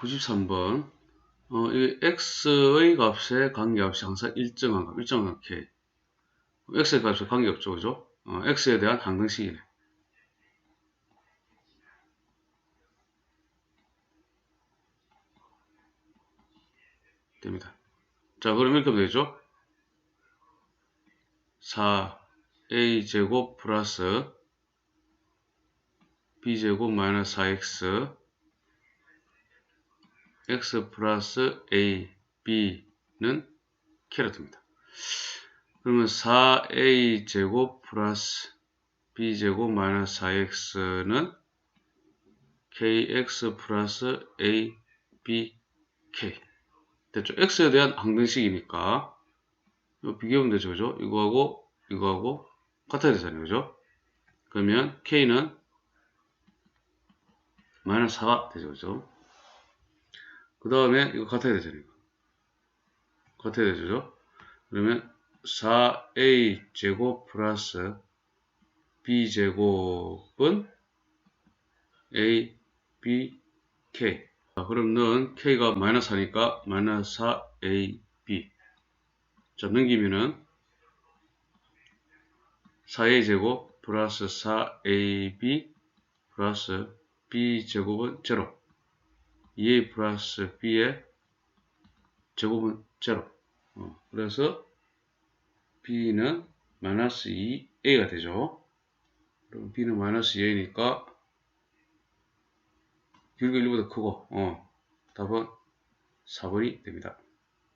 93번. 어, 이 x의 값에 관계없이 항상 일정한 값, 일정한 값 k. x의 값에 관계없죠, 그죠? 어, x에 대한 항등식이네. 됩니다. 자, 그럼 이렇게 되죠? 4a제곱 플러스 b제곱 마이너스 4x x 플러스 a, b는 캐럿입니다. 그러면 4a 제곱 플러스 b 제곱 마이너스 4x는 kx 플러스 a, b, k 됐죠? x에 대한 항등식이니까 이거 비교하면 되죠, 그죠? 이거하고 이거하고 같아야 되잖아요, 그죠? 그러면 k는 마이너스 4가 되죠, 그죠? 그 다음에 이거 같아야 되잖아요. 같아야 되죠. 그러면 4a 제곱 플러스 b 제곱은 a, b, k. 자, 그럼 는 k가 마이너스 하니까 마이너스 4a, b. 자, 넘기면은 4a 제곱 플러스 4ab 플러스 b 제곱은 제로. 2a 플러스 b의 제곱은 제로. 어, 그래서 b는 마이너스 2a가 되죠. 그럼 b는 마이너스 2a니까 길고 1보다 크고 어, 답은 4번이 됩니다.